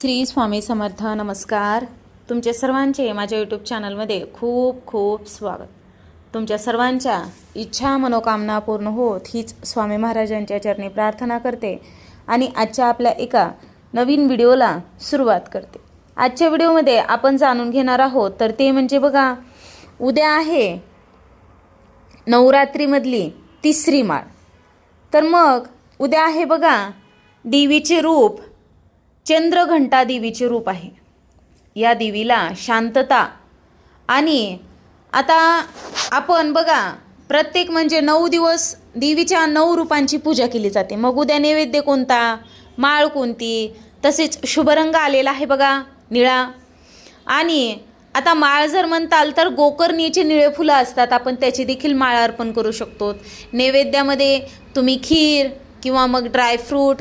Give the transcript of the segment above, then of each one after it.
श्री स्वामी समर्थ नमस्कार. तुमचे सर्वांचे माझ्या यूट्यूब चॅनलमध्ये खूप खूप स्वागत. तुमच्या सर्वांच्या इच्छा मनोकामना पूर्ण होत हीच स्वामी महाराजांच्या चरणी प्रार्थना करते आणि आजच्या आपल्या एका नवीन व्हिडिओला सुरुवात करते. आजच्या व्हिडिओमध्ये आपण जाणून घेणार आहोत तर ते म्हणजे बघा उद्या आहे नवरात्रीमधली तिसरी माळ. तर मग उद्या आहे बघा देवीचे रूप चंद्रघंटा देवीचे रूप आहे. या देवीला शांतता आणि आता आपण बघा प्रत्येक म्हणजे नऊ दिवस देवीच्या नऊ रूपांची पूजा केली जाते. मग उद्या नैवेद्य कोणता? माळ कोणती? तसेच शुभरंग आलेला आहे बघा निळा. आणि आता माळ जर म्हणताल तर गोकर्णीचे निळे फुलं असतात. आपण त्याची देखील माळ अर्पण करू शकतो. नैवेद्यामध्ये तुम्ही खीर किंवा मग ड्रायफ्रूट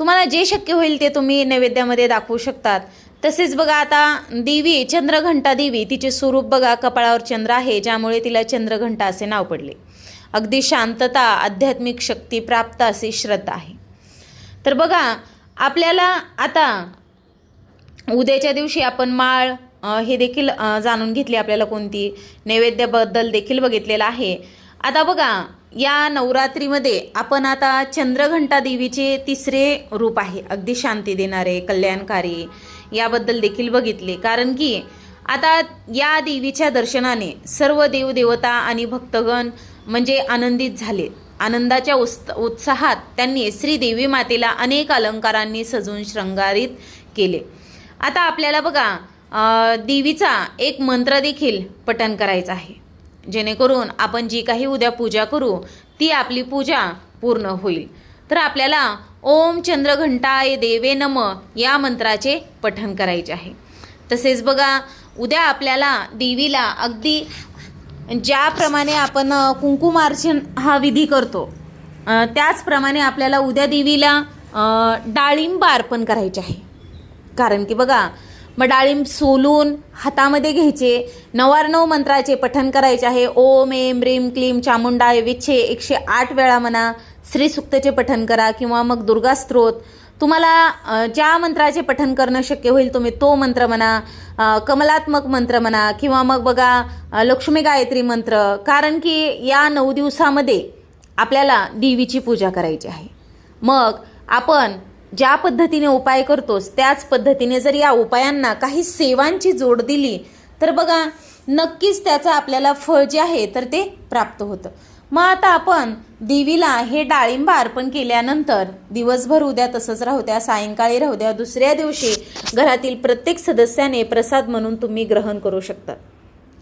तुम्हाला जे शक्य होईल ते तुम्ही नैवेद्यामध्ये दाखवू शकतात. तसेच बघा आता देवी चंद्रघंटा देवी तिचे स्वरूप बघा कपाळावर चंद्र आहे ज्यामुळे तिला चंद्रघंटा असे नाव पडले. अगदी शांतता आध्यात्मिक शक्ती प्राप्त अशी श्रद्धा आहे. तर बघा आपल्याला आता उद्याच्या दिवशी आपण माळ हे देखील जाणून घेतली आपल्याला कोणती नैवेद्याबद्दल देखील बघितलेलं आहे. आता बघा या नवरात्रीमध्ये आपण आता चंद्रघंटा देवीचे तिसरे रूप आहे. अगदी शांती देणारे कल्याणकारी याबद्दल देखील बघितले. कारण की आता या देवीच्या दर्शनाने सर्व देवदेवता आणि भक्तगण म्हणजे आनंदित झाले. आनंदाच्या उस् उत्साहात त्यांनी श्रीदेवी मातेला अनेक अलंकारांनी सजून शृंगारित केले. आता आपल्याला बघा देवीचा एक मंत्र देखील पठण करायचा आहे. जेणेकरून आपण जी काही उद्या पूजा करू ती आपली पूजा पूर्ण होईल. तर आपल्याला ओम चंद्रघंटाय देवे नम या मंत्राचे पठण करायचे आहे. तसेच बघा उद्या आपल्याला देवीला अगदी ज्याप्रमाणे आपण कुंकुमार्चन हा विधी करतो त्याचप्रमाणे आपल्याला उद्या देवीला डाळिंब अर्पण करायचे आहे. कारण की बघा मग डाळिंब सोलून हातामध्ये घ्यायचे. नवार्णव मंत्राचे पठण करायचे आहे. ओम एम रीम क्लीम चामुंडाय विच्छे एकशे आठ वेळा म्हणा श्री सुक्तचे पठण करा किंवा मग दुर्गा स्त्रोत. तुम्हाला ज्या मंत्राचे पठण करणं शक्य होईल तुम्ही तो मंत्र म्हणा कमलात्मक मंत्र म्हणा किंवा मग बघा लक्ष्मी गायत्री मंत्र. कारण की या नऊ दिवसामध्ये आपल्याला देवीची पूजा करायची आहे. मग आपण ज्या पद्धतीने उपाय करतोस त्याच पद्धतीने जर या उपायांना काही सेवांची जोड दिली तर बघा नक्कीच त्याचं आपल्याला फळ जे आहे तर ते प्राप्त होतं. मग आता आपण देवीला हे डाळिंब अर्पण केल्यानंतर दिवसभर उद्या तसंच राहू द्या सायंकाळी राहू द्या दुसऱ्या दिवशी घरातील प्रत्येक सदस्याने प्रसाद म्हणून तुम्ही ग्रहण करू शकता.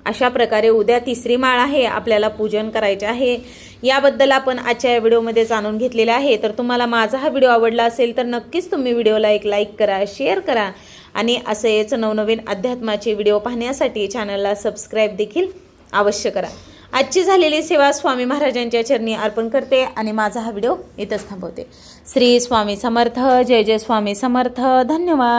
अशा प्रकारे उद्या तिसरी माळ आहे आपल्याला पूजन करायचे आहे. याबद्दल आपण आजच्या या व्हिडिओमध्ये जाणून घेतलेले आहे. तर तुम्हाला माझा हा व्हिडिओ आवडला असेल तर नक्कीच तुम्ही व्हिडिओला एक लाईक करा शेअर करा. आणि असेच नवनवीन अध्यात्माचे व्हिडिओ पाहण्यासाठी चॅनलला सबस्क्राईब देखील अवश्य करा. आजची झालेली सेवा स्वामी महाराजांच्या चरणी अर्पण करते आणि माझा हा व्हिडिओ इथंच थांबवते. श्री स्वामी समर्थ जय जय स्वामी समर्थ. धन्यवाद.